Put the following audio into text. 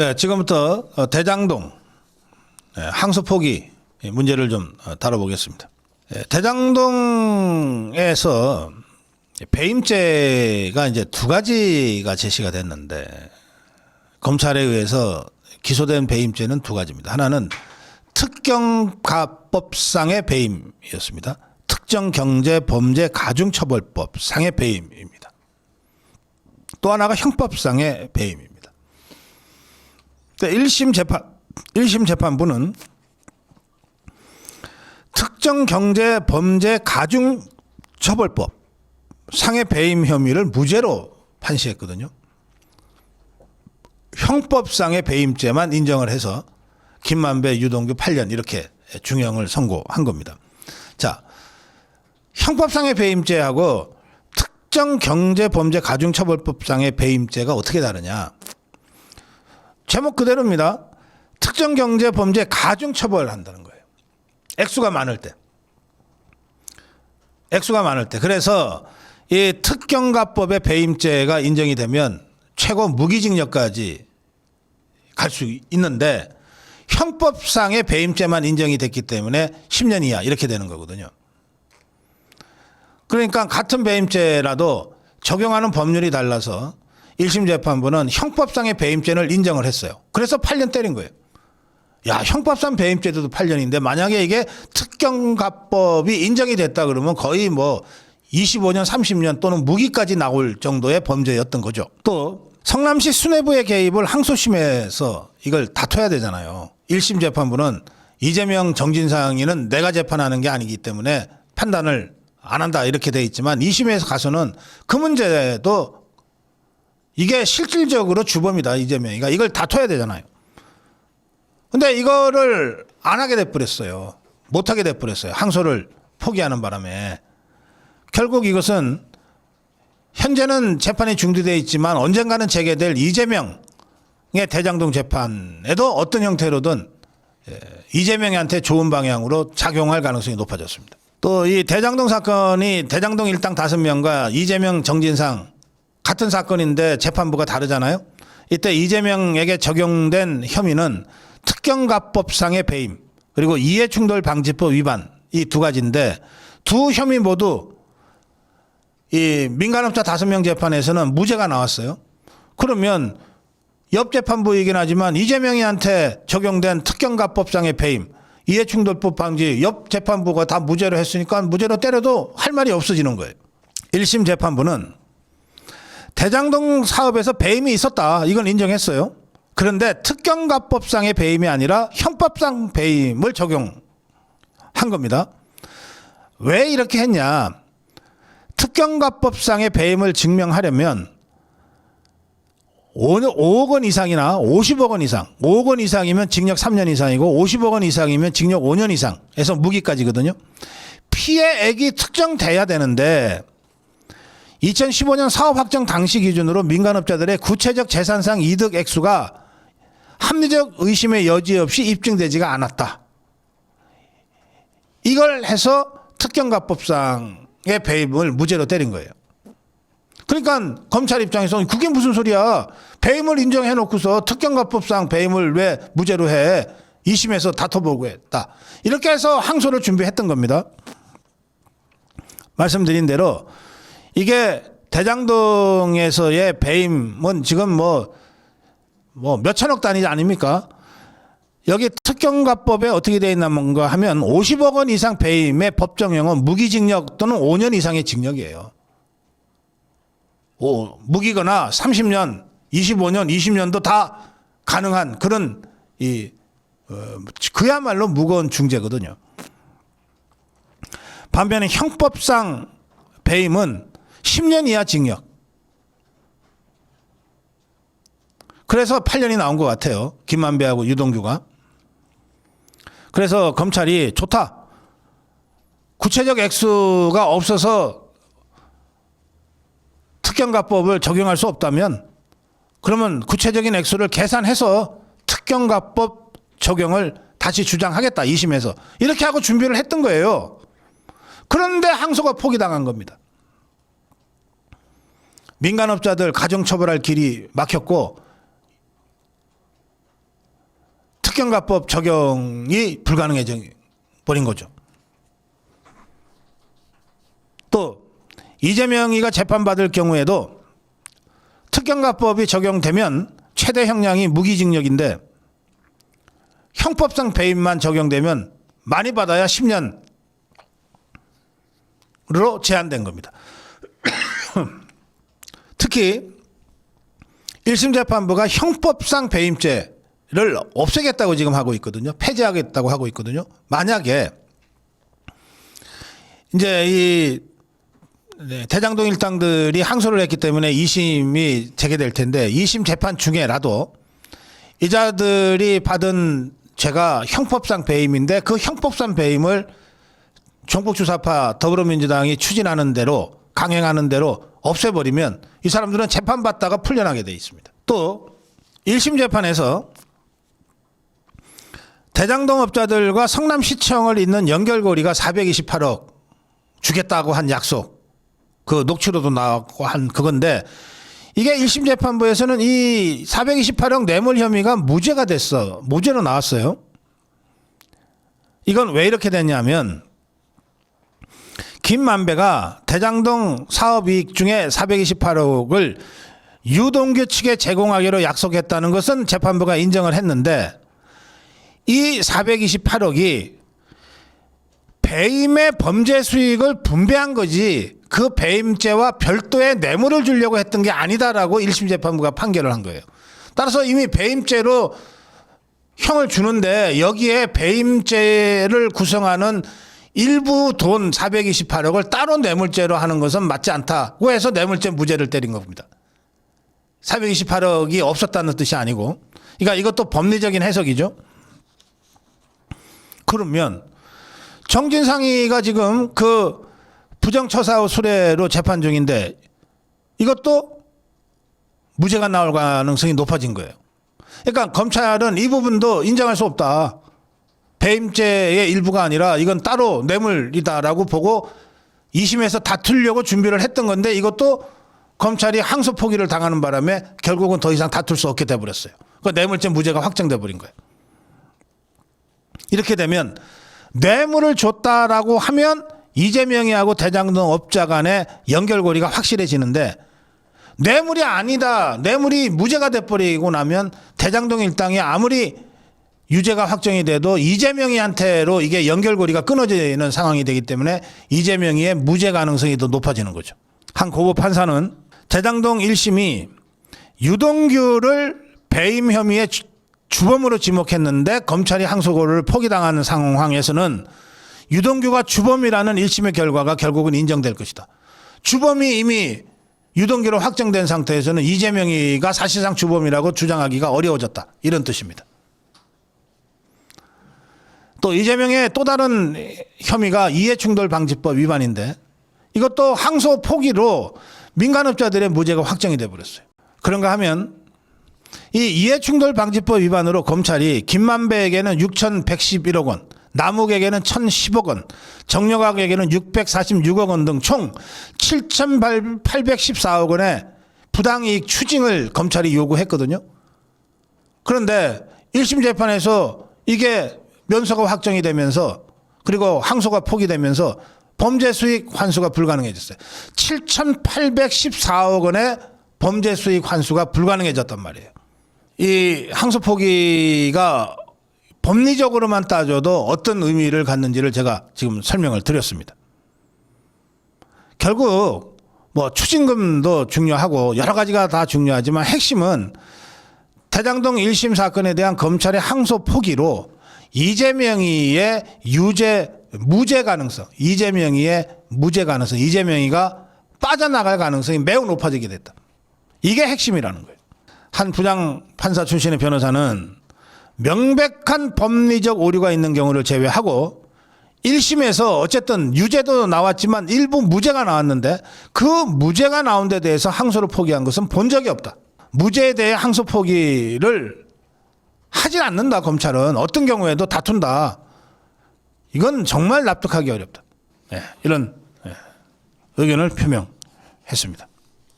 네, 지금부터 어, 대장동 네, 항소 포기 문제를 좀 어, 다뤄보겠습니다. 예, 대장동에서 배임죄가 이제 두 가지가 제시가 됐는데 검찰에 의해서 기소된 배임죄는 두 가지입니다. 하나는 특경가법상의 배임이었습니다. 특정경제범죄가중처벌법 상의 배임입니다. 또 하나가 형법상의 배임입니다. 1심 재판 1심 재판부는 특정 경제 범죄 가중 처벌법 상해 배임 혐의를 무죄로 판시했거든요. 형법상의 배임죄만 인정을 해서 김만배, 유동규 8년 이렇게 중형을 선고한 겁니다. 자, 형법상의 배임죄하고 특정 경제 범죄 가중 처벌법상의 배임죄가 어떻게 다르냐? 제목 그대로입니다. 특정 경제 범죄 가중 처벌한다는 거예요. 액수가 많을 때. 액수가 많을 때. 그래서 이 특경가법의 배임죄가 인정이 되면 최고 무기징역까지 갈 수 있는데 형법상의 배임죄만 인정이 됐기 때문에 10년 이하 이렇게 되는 거거든요. 그러니까 같은 배임죄라도 적용하는 법률이 달라서 1심 재판부는 형법상의 배임죄를 인정을 했어요. 그래서 8년 때린 거예요. 야, 형법상 배임죄도 8년인데 만약에 이게 특경가법이 인정이 됐다 그러면 거의 뭐 25년, 30년 또는 무기까지 나올 정도의 범죄였던 거죠. 또 성남시 수뇌부의 개입을 항소심에서 이걸 다퉈야 되잖아요. 1심 재판부는 이재명 정진상이는 내가 재판하는 게 아니기 때문에 판단을 안 한다 이렇게 돼 있지만 2심에서 가서는 그 문제도 이게 실질적으로 주범이다 이재명이가 이걸 다퉈야 되잖아요. 근데 이거를 안 하게 돼버렸어요. 못 하게 돼버렸어요. 항소를 포기하는 바람에 결국 이것은 현재는 재판이 중지되어 있지만 언젠가는 재개될 이재명의 대장동 재판에도 어떤 형태로든 예, 이재명한테 좋은 방향으로 작용할 가능성이 높아졌습니다. 또 이 대장동 사건이 대장동 일당 다섯 명과 이재명 정진상 같은 사건인데 재판부가 다르잖아요. 이때 이재명에게 적용된 혐의는 특경가법상의 배임 그리고 이해충돌 방지법 위반 이 두 가지인데 두 혐의 모두 이 민간업자 다섯 명 재판에서는 무죄가 나왔어요. 그러면 옆 재판부이긴 하지만 이재명이한테 적용된 특경가법상의 배임 이해충돌법 방지 옆 재판부가 다 무죄로 했으니까 무죄로 때려도 할 말이 없어지는 거예요. 1심 재판부는 대장동 사업에서 배임이 있었다. 이건 인정했어요. 그런데 특경가법상의 배임이 아니라 형법상 배임을 적용한 겁니다. 왜 이렇게 했냐? 특경가법상의 배임을 증명하려면 5억 원 이상이나 50억 원 이상, 5억 원 이상이면 징역 3년 이상이고 50억 원 이상이면 징역 5년 이상에서 무기까지거든요. 피해액이 특정돼야 되는데 2015년 사업 확정 당시 기준으로 민간업자들의 구체적 재산상 이득 액수가 합리적 의심의 여지 없이 입증되지가 않았다. 이걸 해서 특경가법상의 배임을 무죄로 때린 거예요. 그러니까 검찰 입장에서 그게 무슨 소리야. 배임을 인정해 놓고서 특경가법상 배임을 왜 무죄로 해. 2심에서 다퉈보고 했다. 이렇게 해서 항소를 준비했던 겁니다. 말씀드린 대로 이게 대장동에서의 배임은 지금 뭐, 뭐 몇천억 단위 아닙니까? 여기 특경가법에 어떻게 되어 있는가 하면 50억 원 이상 배임의 법정형은 무기징역 또는 5년 이상의 징역이에요. 오, 무기거나 30년, 25년, 20년도 다 가능한 그런 이 어, 그야말로 무거운 중죄거든요. 반면에 형법상 배임은 10년 이하 징역. 그래서 8년이 나온 것 같아요. 김만배하고 유동규가. 그래서 검찰이 좋다. 구체적 액수가 없어서 특경가법을 적용할 수 없다면 그러면 구체적인 액수를 계산해서 특경가법 적용을 다시 주장하겠다. 2심에서. 이렇게 하고 준비를 했던 거예요. 그런데 항소가 포기당한 겁니다. 민간업자들 가정 처벌할 길이 막혔고 특경가법 적용이 불가능해져 버린 거죠. 또 이재명이가 재판받을 경우에도 특경가법이 적용되면 최대 형량이 무기징역인데 형법상 배임만 적용되면 많이 받아야 10년으로 제한된 겁니다. 특히 1심 재판부가 형법상 배임죄를 없애겠다고 지금 하고 있거든요. 폐지하겠다고 하고 있거든요. 만약에 이제 이 네, 대장동 일당들이 항소를 했기 때문에 2심이 재개될 텐데 2심 재판 중에라도 이자들이 받은 죄가 형법상 배임인데 그 형법상 배임을 종북주사파 더불어민주당이 추진하는 대로 강행하는 대로 없애버리면 이 사람들은 재판받다가 풀려나게 돼 있습니다. 또 1심 재판에서 대장동 업자들과 성남시청을 잇는 연결고리가 428억 주겠다고 한 약속 그 녹취로도 나왔고 한 그건데 이게 1심 재판부에서는 이 428억 뇌물 혐의가 무죄가 됐어. 무죄로 나왔어요. 이건 왜 이렇게 됐냐면 김만배가 대장동 사업이익 중에 428억을 유동규 측에 제공하기로 약속했다는 것은 재판부가 인정을 했는데 이 428억이 배임의 범죄 수익을 분배한 거지 그 배임죄와 별도의 뇌물을 주려고 했던 게 아니다라고 1심 재판부가 판결을 한 거예요. 따라서 이미 배임죄로 형을 주는데 여기에 배임죄를 구성하는 일부 돈 428억을 따로 뇌물죄로 하는 것은 맞지 않다고 해서 뇌물죄 무죄를 때린 겁니다. 428억이 없었다는 뜻이 아니고. 그러니까 이것도 법리적인 해석이죠. 그러면 정진상이가 지금 그 부정처사 수뢰로 재판 중인데 이것도 무죄가 나올 가능성이 높아진 거예요. 그러니까 검찰은 이 부분도 인정할 수 없다. 배임죄의 일부가 아니라 이건 따로 뇌물이다라고 보고 2심에서 다투려고 준비를 했던 건데 이것도 검찰이 항소 포기를 당하는 바람에 결국은 더 이상 다툴 수 없게 돼버렸어요. 그 뇌물죄 무죄가 확정돼 버린 거예요. 이렇게 되면 뇌물을 줬다라고 하면 이재명이하고 대장동 업자 간의 연결고리가 확실해지는데 뇌물이 아니다. 뇌물이 무죄가 돼버리고 나면 대장동 일당이 아무리 유죄가 확정이 돼도 이재명이한테로 이게 연결고리가 끊어지는 상황이 되기 때문에 이재명이의 무죄 가능성이 더 높아지는 거죠. 한 고법 판사는 대장동 1심이 유동규를 배임 혐의의 주- 주범으로 지목했는데 검찰이 항소고를 포기당하는 상황에서는 유동규가 주범이라는 1심의 결과가 결국은 인정될 것이다. 주범이 이미 유동규로 확정된 상태에서는 이재명이가 사실상 주범이라고 주장하기가 어려워졌다. 이런 뜻입니다. 또 이재명의 또 다른 혐의가 이해충돌 방지법 위반인데 이것도 항소 포기로 민간업자들의 무죄가 확정이 돼 버렸어요. 그런가 하면 이 이해충돌 방지법 위반으로 검찰이 김만배에게는 6,111억 원, 남욱에게는 1,010억 원, 정력학에게는 646억 원 등 총 7,814억 원의 부당이익 추징을 검찰이 요구했거든요. 그런데 1심 재판에서 이게 면소가 확정이 되면서 그리고 항소가 포기되면서 범죄 수익 환수가 불가능해졌어요. 7,814억 원의 범죄 수익 환수가 불가능해졌단 말이에요. 이 항소 포기가 법리적으로만 따져도 어떤 의미를 갖는지를 제가 지금 설명을 드렸습니다. 결국 뭐 추징금도 중요하고 여러 가지가 다 중요하지만 핵심은 대장동 1심 사건에 대한 검찰의 항소 포기로 이재명이의 유죄 무죄 가능성, 이재명이의 무죄 가능성, 이재명이가 빠져나갈 가능성이 매우 높아지게 됐다. 이게 핵심이라는 거예요. 한 부장 판사 출신의 변호사는 명백한 법리적 오류가 있는 경우를 제외하고 1심에서 어쨌든 유죄도 나왔지만 일부 무죄가 나왔는데 그 무죄가 나온 데 대해서 항소를 포기한 것은 본 적이 없다. 무죄에 대해 항소 포기를 하진 않는다 검찰은 어떤 경우에도 다툰다. 이건 정말 납득하기 어렵다. 예, 이런 예, 의견을 표명했습니다.